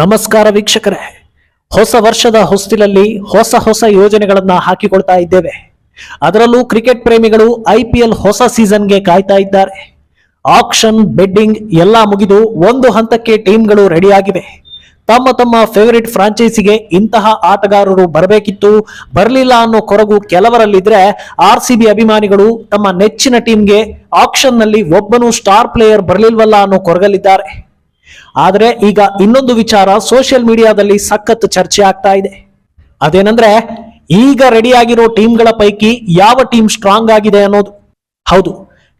ನಮಸ್ಕಾರ ವೀಕ್ಷಕರೇ. ಹೊಸ ವರ್ಷದ ಹೊಸ್ತಿಲಲ್ಲಿ ಹೊಸ ಹೊಸ ಯೋಜನೆಗಳನ್ನ ಹಾಕಿಕೊಳ್ತಾ ಇದ್ದೇವೆ. ಅದರಲ್ಲೂ ಕ್ರಿಕೆಟ್ ಪ್ರೇಮಿಗಳು ಐ ಪಿ ಎಲ್ ಹೊಸ ಸೀಸನ್ಗೆ ಕಾಯ್ತಾ ಇದ್ದಾರೆ. ಆಕ್ಷನ್, ಬೆಡ್ಡಿಂಗ್ ಎಲ್ಲ ಮುಗಿದು ಒಂದು ಹಂತಕ್ಕೆ ಟೀಮ್ಗಳು ರೆಡಿಯಾಗಿವೆ. ತಮ್ಮ ತಮ್ಮ ಫೇವರಿಟ್ ಫ್ರಾಂಚೈಸಿಗೆ ಇಂತಹ ಆಟಗಾರರು ಬರಬೇಕಿತ್ತು, ಬರಲಿಲ್ಲ ಅನ್ನೋ ಕೊರಗು ಕೆಲವರಲ್ಲಿದ್ರೆ ಆರ್ ಸಿ ಬಿ ಅಭಿಮಾನಿಗಳು ತಮ್ಮ ನೆಚ್ಚಿನ ಟೀಮ್ಗೆ ಆಕ್ಷನ್ನಲ್ಲಿ ಒಬ್ಬನು ಸ್ಟಾರ್ ಪ್ಲೇಯರ್ ಬರಲಿಲ್ವಲ್ಲ ಅನ್ನೋ ಕೊರಗಲಿದ್ದಾರೆ ಆದರೆ ಈಗ ಇನ್ನೊಂದು ವಿಚಾರ ಸೋಷಿಯಲ್ ಮೀಡಿಯಾದಲ್ಲಿ ಸಖತ್ ಚರ್ಚೆ ಆಗ್ತಾ ಇದೆ. ಅದೇನಂದ್ರೆ ಈಗ ರೆಡಿಯಾಗಿರೋ ಟೀಮ್ಗಳ ಪೈಕಿ ಯಾವ ಟೀಮ್ ಸ್ಟ್ರಾಂಗ್ ಆಗಿದೆ ಅನ್ನೋದು. ಹೌದು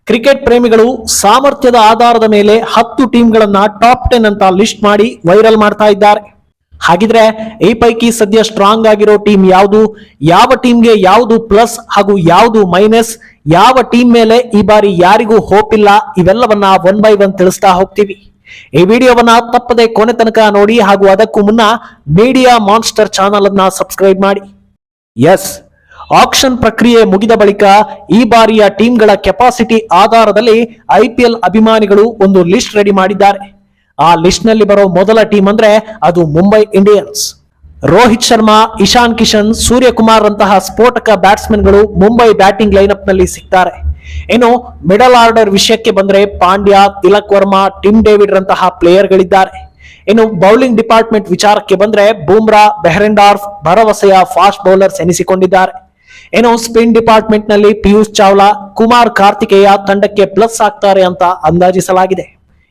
ಕ್ರಿಕೆಟ್ ಪ್ರೇಮಿಗಳು ಸಾಮರ್ಥ್ಯದ ಆಧಾರದ ಮೇಲೆ ಹತ್ತು ಟೀಮ್ಗಳನ್ನ ಟಾಪ್ ಟೆನ್ ಅಂತ ಲಿಸ್ಟ್ ಮಾಡಿ ವೈರಲ್ ಮಾಡ್ತಾ ಇದ್ದಾರೆ. ಹಾಗಿದ್ರೆ ಈ ಪೈಕಿ ಸದ್ಯ ಸ್ಟ್ರಾಂಗ್ ಆಗಿರೋ ಟೀಮ್ ಯಾವುದು? ಯಾವ ಟೀಮ್ಗೆ ಯಾವುದು ಪ್ಲಸ್ ಹಾಗೂ ಯಾವುದು ಮೈನಸ್ ಯಾವ ಟೀಮ್ ಮೇಲೆ ಈ ಬಾರಿ ಯಾರಿಗೂ ಹೋಪ್ ಇಲ್ಲ? ಇವೆಲ್ಲವನ್ನ ಒನ್ ಬೈ ಒನ್ ತಿಳಿಸ್ತಾ ಹೋಗ್ತೀವಿ. ಈ ವಿಡಿಯೋವನ್ನ ತಪ್ಪದೆ ಕೊನೆ ತನಕ ನೋಡಿ ಹಾಗೂ ಅದಕ್ಕೂ ಮುನ್ನ ಮೀಡಿಯಾ ಮಾನ್ಸ್ಟರ್ ಚಾನಲ್ ಅನ್ನ ಸಬ್ಸ್ಕ್ರೈಬ್ ಮಾಡಿ. ಎಸ್ ಆಕ್ಷನ್ ಪ್ರಕ್ರಿಯೆ ಮುಗಿದ ಬಳಿಕ ಈ ಬಾರಿಯ ಟೀಮ್ಗಳ ಕೆಪಾಸಿಟಿ ಆಧಾರದಲ್ಲಿ ಐಪಿಎಲ್ ಅಭಿಮಾನಿಗಳು ಒಂದು ಲಿಸ್ಟ್ ರೆಡಿ ಮಾಡಿದ್ದಾರೆ. ಆ ಲಿಸ್ಟ್ನಲ್ಲಿ ಬರೋ ಮೊದಲ ಟೀಮ್ ಅಂದ್ರೆ ಅದು ಮುಂಬೈ ಇಂಡಿಯನ್ಸ್ ರೋಹಿತ್ ಶರ್ಮಾ ಇಶಾನ್ ಕಿಶನ್ ಸೂರ್ಯಕುಮಾರ್ ಅಂತಹ ಸ್ಫೋಟಕ ಬ್ಯಾಟ್ಸ್ಮನ್ಗಳು ಮುಂಬೈ ಬ್ಯಾಟಿಂಗ್ ಲೈನಪ್ನಲ್ಲಿ ಸಿಗ್ತಾರೆ. ಇನ್ನು ಮಿಡಲ್ ಆರ್ಡರ್ ವಿಷಯಕ್ಕೆ ಬಂದ್ರೆ ಪಾಂಡ್ಯ, ತಿಲಕ್ ವರ್ಮಾ, ಟಿಮ್ ಡೇವಿಡ್ ರಂತಹ ಪ್ಲೇಯರ್ ಗಳಿದ್ದಾರೆ. ಇನ್ನು ಬೌಲಿಂಗ್ ಡಿಪಾರ್ಟ್ಮೆಂಟ್ ವಿಚಾರಕ್ಕೆ ಬಂದ್ರೆ ಬೂಮ್ರಾ, ಬೆಹರೆಂಡಾರ್ಫ್, ಭರವಸೆಯ ಫಾಸ್ಟ್ ಬೌಲರ್ಸ್ ಎನಿಸಿಕೊಂಡಿದ್ದಾರೆ. ಏನೋ ಸ್ಪಿನ್ ಡಿಪಾರ್ಟ್ಮೆಂಟ್ನಲ್ಲಿ ಪಿಯೂಷ್ ಚಾವ್ಲಾ, ಕುಮಾರ್ ಕಾರ್ತಿಕೇಯ ತಂಡಕ್ಕೆ ಪ್ಲಸ್ ಆಗ್ತಾರೆ ಅಂತ ಅಂದಾಜಿಸಲಾಗಿದೆ.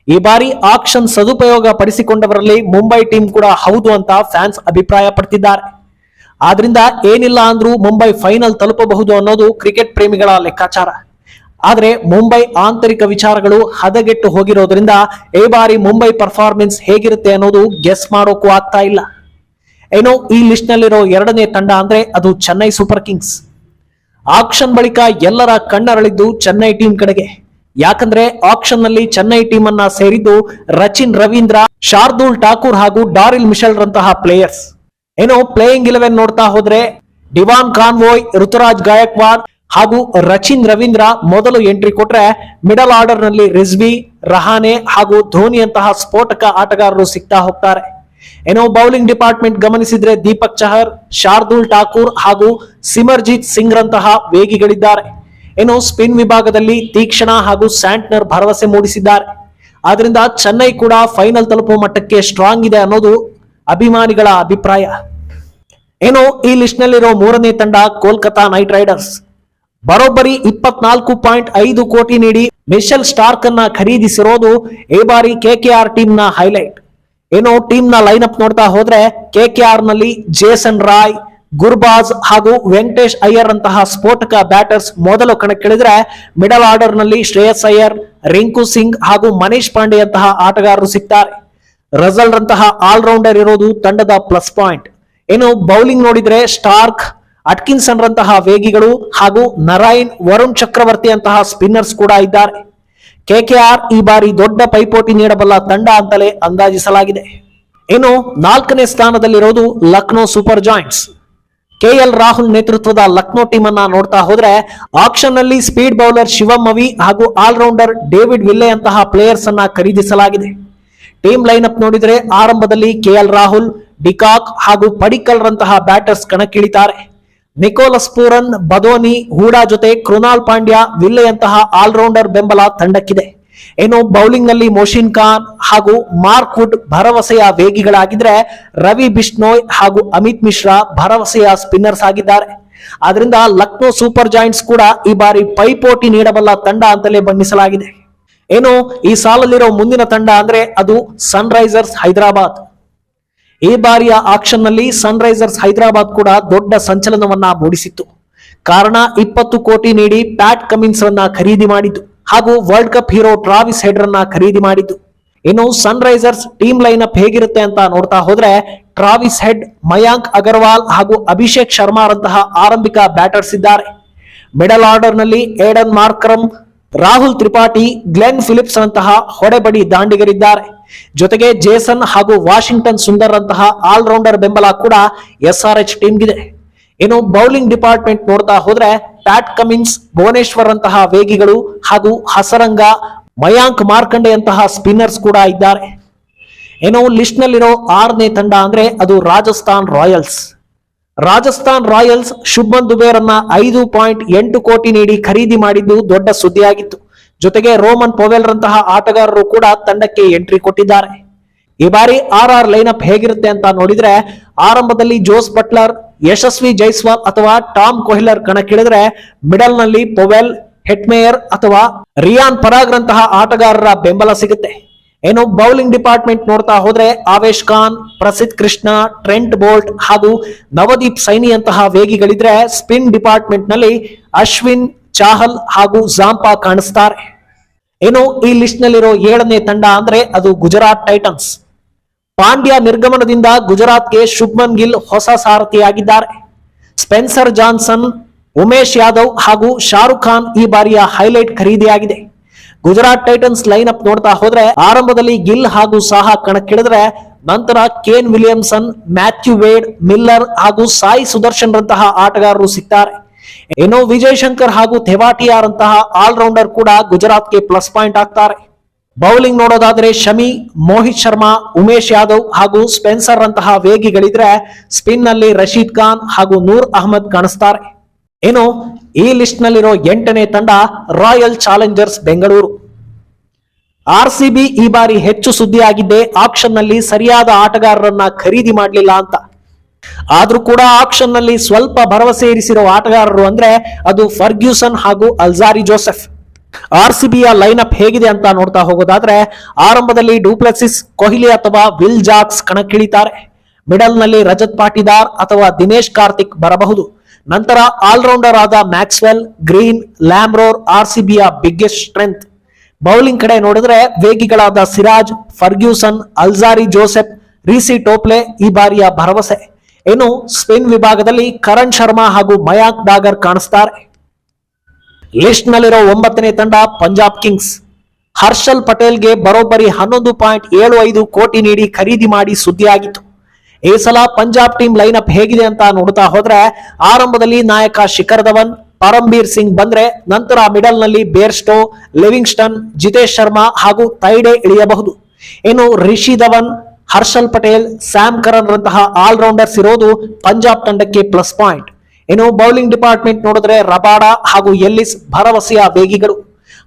ಈ ಬಾರಿ ಆಕ್ಷನ್ ಸದುಪಯೋಗ ಪಡಿಸಿಕೊಂಡವರಲ್ಲಿ ಮುಂಬೈ ಟೀಮ್ ಕೂಡ ಹೌದು ಅಂತ ಫ್ಯಾನ್ಸ್ ಅಭಿಪ್ರಾಯ ಪಡ್ತಿದ್ದಾರೆ ಆದ್ರಿಂದ ಏನಿಲ್ಲ ಅಂದ್ರೂ ಮುಂಬೈ ಫೈನಲ್ ತಲುಪಬಹುದು ಅನ್ನೋದು ಕ್ರಿಕೆಟ್ ಪ್ರೇಮಿಗಳ ಲೆಕ್ಕಾಚಾರ. ಆದ್ರೆ ಮುಂಬೈ ಆಂತರಿಕ ವಿಚಾರಗಳು ಹದಗೆಟ್ಟು ಹೋಗಿರೋದ್ರಿಂದ ಈ ಬಾರಿ ಮುಂಬೈ ಪರ್ಫಾರ್ಮೆನ್ಸ್ ಹೇಗಿರುತ್ತೆ ಅನ್ನೋದು ಗೆಸ್ ಮಾಡೋಕ್ಕೂ ಆಗ್ತಾ ಇಲ್ಲ. ಏನೋ ಈ ಲಿಸ್ಟ್ ನಲ್ಲಿರೋ ಎರಡನೇ ತಂಡ ಅಂದ್ರೆ ಅದು ಚೆನ್ನೈ ಸೂಪರ್ ಕಿಂಗ್ಸ್ ಆಕ್ಷನ್ ಬಳಿಕ ಎಲ್ಲರ ಕಣ್ಣರಳಿದ್ದು ಚೆನ್ನೈ ಟೀಮ್ ಕಡೆಗೆ. ಯಾಕಂದ್ರೆ ಆಕ್ಷನ್ನಲ್ಲಿ ಚೆನ್ನೈ ಟೀಮ್ ಅನ್ನ ಸೇರಿದ್ದು ರಚಿನ್, ರವೀಂದ್ರ, ಶಾರ್ದೂಲ್ ಠಾಕೂರ್ ಹಾಗೂ ಡಾರಿಲ್ ಮಿಶೆಲ್ ರಂತಹ ಪ್ಲೇಯರ್ಸ್ ಏನೋ ಪ್ಲೇಯಿಂಗ್ ಇಲೆವೆನ್ ನೋಡ್ತಾ ಹೋದ್ರೆ ಡಿವಾನ್ ಕಾನ್ವೋಯ್, ಋತುರಾಜ್ ಗಾಯಕ್ವಾಡ್ ಹಾಗೂ ರಚಿನ್ ರವೀಂದ್ರ ಮೊದಲು ಎಂಟ್ರಿ ಕೊಟ್ರೆ ಮಿಡಲ್ ಆರ್ಡರ್ನಲ್ಲಿ ರಿಜ್ವಿ, ರಹಾನೆ ಹಾಗೂ ಧೋನಿ ಅಂತಹ ಸ್ಫೋಟಕ ಆಟಗಾರರು ಸಿಗ್ತಾ ಹೋಗ್ತಾರೆ. ಏನೋ ಬೌಲಿಂಗ್ ಡಿಪಾರ್ಟ್ಮೆಂಟ್ ಗಮನಿಸಿದ್ರೆ ದೀಪಕ್ ಚಹರ್, ಶಾರ್ದೂಲ್ ಠಾಕೂರ್ ಹಾಗೂ ಸಿಮರ್ಜಿತ್ ಸಿಂಗ್ ರಂತಹ ವೇಗಿಗಳಿದ್ದಾರೆ. ಏನೋ ಸ್ಪಿನ್ ವಿಭಾಗದಲ್ಲಿ ತೀಕ್ಷಣ ಹಾಗೂ ಸ್ಯಾಂಟ್ನರ್ ಭರವಸೆ ಮೂಡಿಸಿದ್ದಾರೆ. ಆದ್ರಿಂದ ಚೆನ್ನೈ ಕೂಡ ಫೈನಲ್ ತಲುಪುವ ಮಟ್ಟಕ್ಕೆ ಸ್ಟ್ರಾಂಗ್ ಇದೆ ಅನ್ನೋದು ಅಭಿಮಾನಿಗಳ ಅಭಿಪ್ರಾಯ. ಏನು ಈ ಲಿಸ್ಟ್ ನಲ್ಲಿರೋ ಮೂರನೇ ತಂಡ ಕೋಲ್ಕತಾ ನೈಟ್ ರೈಡರ್ಸ್. ಬರೋಬ್ಬರಿ ಇಪ್ಪತ್ನಾಲ್ಕು ಪಾಯಿಂಟ್ ಐದು ಕೋಟಿ ನೀಡಿ ಮಿಶೆಲ್ ಸ್ಟಾರ್ಕ್ ಅನ್ನ ಖರೀದಿಸಿರೋದು ಈ ಬಾರಿ ಕೆಕೆಆರ್ ಟೀಮ್ನ ಹೈಲೈಟ್. ಏನು ಟೀಮ್ನ ಲೈನ್ ಅಪ್ ನೋಡ್ತಾ ಹೋದ್ರೆ ಕೆಕೆಆರ್ನಲ್ಲಿ ಜೇಸನ್ ರಾಯ್, ಗುರ್ಬಾಜ್ ಹಾಗೂ ವೆಂಕಟೇಶ್ ಅಯ್ಯರ್ ಅಂತಹ ಸ್ಫೋಟಕ ಬ್ಯಾಟರ್ಸ್ ಮೊದಲು ಕಣಕ್ಕಿಳಿದ್ರೆ ಮಿಡಲ್ ಆರ್ಡರ್ನಲ್ಲಿ ಶ್ರೇಯಸ್ ಅಯ್ಯರ್, ರಿಂಕು ಸಿಂಗ್ ಹಾಗೂ ಮನೀಶ್ ಪಾಂಡೆ ಅಂತಹ ಆಟಗಾರರು ಸಿಗ್ತಾರೆ. ರಜಲ್ ರಂತಹ ಆಲ್ರೌಂಡರ್ ಇರೋದು ತಂಡದ ಪ್ಲಸ್ ಪಾಯಿಂಟ್. ಏನು ಬೌಲಿಂಗ್ ನೋಡಿದ್ರೆ ಸ್ಟಾರ್ಕ್ ಅಟ್ಕಿನ್ಸನ್ ರಂತಹ ವೇಗಿಗಳು ಹಾಗೂ ನರಾಯಣ್ ವರುಣ್ ಚಕ್ರವರ್ತಿ ಅಂತಹ ಸ್ಪಿನ್ನರ್ಸ್ ಕೂಡ ಇದ್ದಾರೆ. ಕೆಕೆಆರ್ ಈ ಬಾರಿ ದೊಡ್ಡ ಪೈಪೋಟಿ ನೀಡಬಲ್ಲ ತಂಡ ಅಂತಲೇ ಅಂದಾಜಿಸಲಾಗಿದೆ. ಇನ್ನು ನಾಲ್ಕನೇ ಸ್ಥಾನದಲ್ಲಿರೋದು Lucknow Super Giants. KL Rahul ನೇತೃತ್ವದ ಲಕ್ನೋ ಟೀಮ್ ಅನ್ನ ನೋಡ್ತಾ ಹೋದ್ರೆ ಆಕ್ಷನ್ನಲ್ಲಿ ಸ್ಪೀಡ್ ಬೌಲರ್ ಶಿವಂ ಅವಿ ಹಾಗೂ ಆಲ್ರೌಂಡರ್ ಡೇವಿಡ್ ವಿಲ್ಲೆ ಅಂತಹ ಪ್ಲೇಯರ್ಸ್ ಅನ್ನ ಖರೀದಿಸಲಾಗಿದೆ. ಟೀಮ್ ಲೈನ್ ಅಪ್ ನೋಡಿದ್ರೆ ಆರಂಭದಲ್ಲಿ ಕೆಎಲ್ ರಾಹುಲ್, ಡಿಕಾಕ್ ಹಾಗೂ ಪಡಿಕಲ್ ರಂತಹ ಬ್ಯಾಟರ್ಸ್ ಕಣಕ್ಕಿಳಿತಾರೆ. ನಿಕೋಲಸ್ ಪೂರನ್, ಬದೋನಿ, ಹೂಡಾ ಜೊತೆ ಕೃಣಾಲ್ ಪಾಂಡ್ಯ, ವಿಲ್ಲೆಯಂತಹ ಆಲ್ರೌಂಡರ್ ಬೆಂಬಲ ತಂಡಕ್ಕಿದೆ. ಏನು ಬೌಲಿಂಗ್ನಲ್ಲಿ ಮೋಶಿನ್ ಖಾನ್ ಹಾಗೂ ಮಾರ್ಕ್ ವುಡ್ ಭರವಸೆಯ ವೇಗಿಗಳಾಗಿದ್ರೆ ರವಿ ಬಿಷ್ಣೋಯ್ ಹಾಗೂ ಅಮಿತ್ ಮಿಶ್ರಾ ಭರವಸೆಯ ಸ್ಪಿನ್ನರ್ಸ್ ಆಗಿದ್ದಾರೆ. ಆದ್ರಿಂದ ಲಕ್ನೋ ಸೂಪರ್ ಜಾಯಿಂಟ್ಸ್ ಕೂಡ ಈ ಬಾರಿ ಪೈಪೋಟಿ ನೀಡಬಲ್ಲ ತಂಡ ಅಂತಲೇ ಬಣ್ಣಿಸಲಾಗಿದೆ. ಏನು ಈ ಸಾಲಲ್ಲಿರೋ ಮುಂದಿನ ತಂಡ ಅಂದ್ರೆ ಅದು ಸನ್ ರೈಸರ್ಸ್ ಹೈದರಾಬಾದ್. ಈ ಬಾರಿಯ ಆಕ್ಷನ್ನಲ್ಲಿ ಸನ್ ರೈಸರ್ಸ್ ಹೈದರಾಬಾದ್ ಕೂಡ ದೊಡ್ಡ ಸಂಚಲನವನ್ನ ಮೂಡಿಸಿತ್ತು. ಕಾರಣ ಇಪ್ಪತ್ತು ಕೋಟಿ ನೀಡಿ ಪ್ಯಾಟ್ ಕಮಿನ್ಸ್ ರನ್ನ ಖರೀದಿ ಮಾಡಿದ್ದು ಹಾಗೂ World Cup hero Travis Head ರನ್ನ ಖರೀದಿ ಮಾಡಿದ್ದು. ಇನ್ನು Sunrisers team line up ಹೇಗಿರುತ್ತೆ ಅಂತ ನೋಡ್ತಾ ಹೋದ್ರೆ ಟ್ರಾವಿಸ್ ಹೆಡ್ ಮಯಾಂಕ್ ಅಗರ್ವಾಲ್ ಹಾಗೂ ಅಭಿಷೇಕ್ ಶರ್ಮಾರಂತಹ ಆರಂಭಿಕ ಬ್ಯಾಟರ್ಸ್ ಇದ್ದಾರೆ. ಮಿಡಲ್ ಆರ್ಡರ್ನಲ್ಲಿ Aiden Markram Rahul Tripathi, Glenn Phillips ಅಂತಹ ಹೊಡೆಬಡಿ ದಾಂಡಿಗರಿದ್ದಾರೆ. ಜೊತೆಗೆ ಜೇಸನ್ ಹಾಗೂ ವಾಷಿಂಗ್ಟನ್ ಸುಂದರ್ ಅಂತಹ ಆಲ್ರೌಂಡರ್ ಬೆಂಬಲ ಕೂಡ ಎಸ್ ಆರ್ ಎಚ್ ಟೀಮ್ಗಿದೆ. ಇನ್ನು ಬೌಲಿಂಗ್ ಡಿಪಾರ್ಟ್ಮೆಂಟ್ ನೋಡ್ತಾ ಹೋದ್ರೆ ಪ್ಯಾಟ್ ಕಮಿನ್ಸ್ ಭುವನೇಶ್ವರ್ ಅಂತಹ ವೇಗಿಗಳು ಹಾಗೂ ಹಸರಂಗ, ಮಯಾಂಕ್ ಮಾರ್ಕಂಡೆ ಅಂತಹ ಸ್ಪಿನ್ನರ್ಸ್ ಕೂಡ ಇದ್ದಾರೆ. ಏನೋ ಲಿಸ್ಟ್ ನಲ್ಲಿರೋ ಆರನೇ ತಂಡ ಅಂದ್ರೆ ಅದು ರಾಜಸ್ಥಾನ್ ರಾಯಲ್ಸ್. ರಾಜಸ್ಥಾನ್ ರಾಯಲ್ಸ್ ಶುಭ್ಮನ್ ದುಬೇರನ್ನ ಐದು ಪಾಯಿಂಟ್ ಎಂಟು ಕೋಟಿ ನೀಡಿ ಖರೀದಿ ಮಾಡಿದ್ದು ದೊಡ್ಡ ಸುದ್ದಿಯಾಗಿತ್ತು. ಜೊತೆಗೆ ರೋಮನ್ ಪೊವೆಲ್ ರಂತಹ ಆಟಗಾರರು ಕೂಡ ತಂಡಕ್ಕೆ ಎಂಟ್ರಿ ಕೊಟ್ಟಿದ್ದಾರೆ. ಈ ಬಾರಿ ಆರ್ ಆರ್ ಲೈನಪ್ ಹೇಗಿರುತ್ತೆ ಅಂತ ನೋಡಿದ್ರೆ, ಆರಂಭದಲ್ಲಿ ಜೋಸ್ ಬಟ್ಲರ್, ಯಶಸ್ವಿ ಜೈಸ್ವಾಲ್ ಅಥವಾ ಟಾಮ್ ಕೊಹ್ಲರ್ ಕಣಕ್ಕಿಳಿದ್ರೆ ಮಿಡಲ್ನಲ್ಲಿ ಪೊವೆಲ್, ಹೆಟ್ಮೇಯರ್ ಅಥವಾ ರಿಯಾನ್ ಪರಾಗ್ರಂತಹ ಆಟಗಾರರ ಬೆಂಬಲ ಸಿಗುತ್ತೆ. ಏನು ಬೌಲಿಂಗ್ ಡಿಪಾರ್ಟ್ಮೆಂಟ್ ನೋಡ್ತಾ ಹೋದ್ರೆ ಆವೇಶ್ ಖಾನ್, ಪ್ರಸಿದ್ಧ ಕೃಷ್ಣ, ಟ್ರೆಂಟ್ ಬೋಲ್ಟ್ ಹಾಗೂ ನವದೀಪ್ ಸೈನಿ ಅಂತಹ ವೇಗಿಗಳಿದ್ರೆ ಸ್ಪಿನ್ ಡಿಪಾರ್ಟ್ಮೆಂಟ್ನಲ್ಲಿ ಅಶ್ವಿನ್, ಚಾಹಲ್ ಹಾಗೂ ಜಾಂಪಾ ಕಾಣಿಸ್ತಾರೆ. ಏನು ಈ ಲಿಸ್ಟ್ ನಲ್ಲಿರೋ ಏಳನೇ ತಂಡ ಅಂದ್ರೆ ಅದು ಗುಜರಾತ್ ಟೈಟನ್ಸ್. ಪಾಂಡ್ಯ ನಿರ್ಗಮನದಿಂದ ಗುಜರಾತ್ಗೆ ಶುಭ್ಮನ್ ಗಿಲ್ ಹೊಸ ಸಾರಥಿಯಾಗಿದ್ದಾರೆ. ಸ್ಪೆನ್ಸರ್ ಜಾನ್ಸನ್, ಉಮೇಶ್ ಯಾದವ್ ಹಾಗೂ ಶಾರುಖ್ ಖಾನ್ ಈ ಬಾರಿಯ ಹೈಲೈಟ್ ಖರೀದಿಯಾಗಿದೆ. ಗುಜರಾತ್ ಟೈಟನ್ಸ್ ಲೈನ್ ಅಪ್ ನೋಡ್ತಾ ಹೋದ್ರೆ ಆರಂಭದಲ್ಲಿ ಗಿಲ್ ಹಾಗೂ ಸಾಹಾ ಕಣಕ್ಕಿಳಿದ್ರೆ ನಂತರ Kane Williamson, Matthew Wade, Miller ಹಾಗೂ ಸಾಯಿ ಸುದರ್ಶನ್ ರಂತಹ ಆಟಗಾರರು ಸಿಗ್ತಾರೆ. ಇನ್ನು ವಿಜಯ್ ಶಂಕರ್ ಹಾಗೂ ಥೆವಾಟಿಯಾರ್ ಅಂತಹ ಆಲ್ರೌಂಡರ್ ಕೂಡ ಗುಜರಾತ್ಗೆ ಪ್ಲಸ್ ಪಾಯಿಂಟ್ ಆಗ್ತಾರೆ. ಬೌಲಿಂಗ್ ನೋಡೋದಾದ್ರೆ ಶಮಿ, ಮೋಹಿತ್ ಶರ್ಮಾ, ಉಮೇಶ್ ಯಾದವ್ ಹಾಗೂ ಸ್ಪೆನ್ಸರ್ ರಂತಹ ವೇಗಿಗಳಿದ್ರೆ ಸ್ಪಿನ್ನಲ್ಲಿ ರಶೀದ್ ಖಾನ್ ಹಾಗೂ ನೂರ್ ಅಹಮದ್ ಕಾಣಿಸ್ತಾರೆ. ಏನು ಈ ಲಿಸ್ಟ್ ನಲ್ಲಿರೋ ಎಂಟನೇ ತಂಡ Royal Challengers Bengaluru. R C ಈ ಬಾರಿ ಹೆಚ್ಚು ಸುದ್ದಿಯಾಗಿದ್ದೆ ಆಕ್ಷನ್ನಲ್ಲಿ ಸರಿಯಾದ ಆಟಗಾರರನ್ನ ಖರೀದಿ ಮಾಡಲಿಲ್ಲ ಅಂತ. ಆದ್ರೂ ಕೂಡ ಆಕ್ಷನ್ನಲ್ಲಿ ಸ್ವಲ್ಪ ಭರವಸೆ ಇರಿಸಿರೋ ಆಟಗಾರರು ಅಂದ್ರೆ ಅದು ಫರ್ಗ್ಯೂಸನ್ ಹಾಗೂ ಅಲ್ಜಾರಿ ಜೋಸೆಫ್. ಆರ್ ಸಿ ಬಿಯ ಲೈನ್ ಅಪ್ ಹೇಗಿದೆ ಅಂತ ನೋಡ್ತಾ ಹೋಗೋದಾದ್ರೆ ಆರಂಭದಲ್ಲಿ ಡೂಪ್ಲೆಸಿಸ್ ಕೊಹ್ಲಿ ಅಥವಾ ವಿಲ್ ಜಾಕ್ಸ್ ಕಣಕ್ಕಿಳಿತಾರೆ. ಮಿಡಲ್ನಲ್ಲಿ ರಜತ್ ಪಾಟಿದಾರ್ ಅಥವಾ ದಿನೇಶ್ ಕಾರ್ತಿಕ್ ಬರಬಹುದು. ನಂತರ ಆಲ್ರೌಂಡರ್ ಆದ Maxwell, Green, Lomror R C ಬಿಯ biggest strength bowling ಕಡೆ ನೋಡಿದ್ರೆ ವೇಗಿಗಳಾದ Siraj, Ferguson, Alzarri Joseph, Reece Topley ಈ ಬಾರಿಯ ಭರವಸೆ. ಇನ್ನು ಸ್ಪಿನ್ ವಿಭಾಗದಲ್ಲಿ ಕರಣ್ ಶರ್ಮಾ ಹಾಗೂ ಮಯಾಂಕ್ ಡಾಗರ್ ಕಾಣಿಸ್ತಾರೆ. ಲಿಸ್ಟ್ ನಲ್ಲಿರೋ ಒಂಬತ್ತನೇ ತಂಡ ಪಂಜಾಬ್ ಕಿಂಗ್ಸ್. ಹರ್ಷಲ್ ಪಟೇಲ್ಗೆ ಬರೋಬ್ಬರಿ ಹನ್ನೊಂದು ಪಾಯಿಂಟ್ ಏಳು ಐದು ಕೋಟಿ ನೀಡಿ ಖರೀದಿ ಮಾಡಿ ಸುದ್ದಿಯಾಗಿತ್ತು. ಈ ಸಲ ಪಂಜಾಬ್ ಟೀಮ್ ಲೈನ್ ಅಪ್ ಹೇಗಿದೆ ಅಂತ ನೋಡ್ತಾ ಹೋದ್ರೆ, ಆರಂಭದಲ್ಲಿ ನಾಯಕ ಶಿಖರ್ ಧವನ್, ಪರಂಬೀರ್ ಸಿಂಗ್ ಬಂದ್ರೆ, ನಂತರ ಮಿಡಲ್ನಲ್ಲಿ ಬೇರ್ಸ್ಟೋ ಲಿವಿಂಗ್ಸ್ಟನ್ ಜಿತೇಶ್ ಶರ್ಮಾ ಹಾಗೂ ತೈಡೆ ಇಳಿಯಬಹುದು. ಇನ್ನು ರಿಷಿ ಧವನ್, ಹರ್ಷಲ್ ಪಟೇಲ್, ಸ್ಯಾಮ್ ಕರನ್ ರಂತಹ ಆಲ್ರೌಂಡರ್ಸ್ ಇರೋದು ಪಂಜಾಬ್ ತಂಡಕ್ಕೆ ಪ್ಲಸ್ ಪಾಯಿಂಟ್ ಇನ್ನು ಬೌಲಿಂಗ್ ಡಿಪಾರ್ಟ್ಮೆಂಟ್ ನೋಡಿದ್ರೆ ರಬಾಡಾ ಹಾಗೂ ಎಲ್ಲಿಸ್ ಭರವಸೆಯ ವೇಗಿಗಳು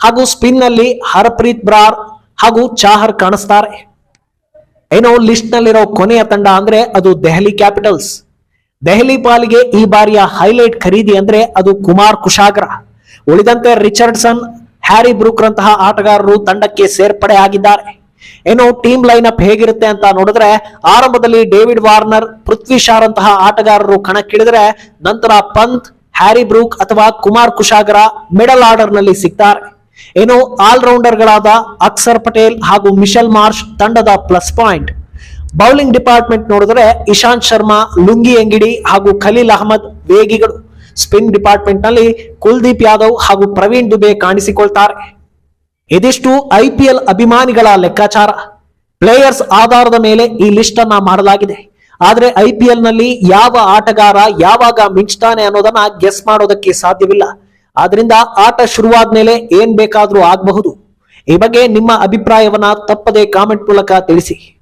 ಹಾಗೂ ಸ್ಪಿನ್ನಲ್ಲಿ ಹರ್ಪ್ರೀತ್ ಬ್ರಾರ್ ಹಾಗೂ ಚಾಹರ್ ಕಾಣಿಸ್ತಾರೆ. ಏನೋ ಲಿಸ್ಟ್ ನಲ್ಲಿರೋ ಕೊನೆಯ ತಂಡ ಅಂದ್ರೆ ಅದು ದೆಹಲಿ ಕ್ಯಾಪಿಟಲ್ಸ್. ದೆಹಲಿ ಪಾಲಿಗೆ ಈ ಬಾರಿಯ ಹೈಲೈಟ್ ಖರೀದಿ ಅಂದ್ರೆ ಅದು ಕುಮಾರ್ ಕುಶಾಗ್ರ. ಉಳಿದಂತೆ ರಿಚರ್ಡ್ಸನ್, ಹ್ಯಾರಿ ಬ್ರೂಕ್ ರಂತಹ ಆಟಗಾರರು ತಂಡಕ್ಕೆ ಸೇರ್ಪಡೆ ಆಗಿದ್ದಾರೆ. ಏನು ಟೀಮ್ ಲೈನ್ ಅಪ್ ಹೇಗಿರುತ್ತೆ ಅಂತ ನೋಡಿದ್ರೆ ಆರಂಭದಲ್ಲಿ ಡೇವಿಡ್ ವಾರ್ನರ್, ಪೃಥ್ವಿ ಶಾ ರಂತಹ ಆಟಗಾರರು ಕಣಕ್ಕಿಳಿದ್ರೆ ನಂತರ ಪಂತ್, ಹ್ಯಾರಿ ಬ್ರೂಕ್ ಅಥವಾ ಕುಮಾರ್ ಕುಶಾಗ್ರ ಮಿಡಲ್ ಆರ್ಡರ್ನಲ್ಲಿ ಸಿಗ್ತಾರೆ. ಏನು ಆಲ್ರೌಂಡರ್ ಗಳಾದ ಅಕ್ಸರ್ ಪಟೇಲ್ ಹಾಗೂ ಮಿಶೆಲ್ ಮಾರ್ಷ್ ತಂಡದ ಪ್ಲಸ್ ಪಾಯಿಂಟ್. ಬೌಲಿಂಗ್ ಡಿಪಾರ್ಟ್ಮೆಂಟ್ ನೋಡಿದ್ರೆ ಇಶಾಂತ್ ಶರ್ಮಾ, ಲುಂಗಿ ಎಂಗಿಡಿ ಹಾಗೂ ಖಲೀಲ್ ಅಹಮದ್ ವೇಗಿಗಳು. ಸ್ಪಿನ್ ಡಿಪಾರ್ಟ್ಮೆಂಟ್ನಲ್ಲಿ ಕುಲ್ದೀಪ್ ಯಾದವ್ ಹಾಗೂ ಪ್ರವೀಣ್ ದುಬೆ ಕಾಣಿಸಿಕೊಳ್ತಾರೆ. ಇದಿಷ್ಟು ಐ ಪಿ ಎಲ್ ಅಭಿಮಾನಿಗಳ ಲೆಕ್ಕಾಚಾರ. ಪ್ಲೇಯರ್ಸ್ ಆಧಾರದ ಮೇಲೆ ಈ ಲಿಸ್ಟ್ ಅನ್ನ ಮಾಡಲಾಗಿದೆ. ಆದ್ರೆ ಐ ಪಿ ಎಲ್ನಲ್ಲಿ ಯಾವ ಆಟಗಾರ ಯಾವಾಗ ಮಿಂಚ್ತಾನೆ ಅನ್ನೋದನ್ನ ಗೆಸ್ ಮಾಡೋದಕ್ಕೆ ಸಾಧ್ಯವಿಲ್ಲ. ಆದ್ರಿಂದ ಆಟ ಶುರುವಾದ್ಮೇಲೆ ಏನ್ ಬೇಕಾದ್ರೂ ಆಗಬಹುದು. ಈ ಬಗ್ಗೆ ನಿಮ್ಮ ಅಭಿಪ್ರಾಯವನ್ನ ತಪ್ಪದೆ ಕಾಮೆಂಟ್ ಮೂಲಕ ತಿಳಿಸಿ.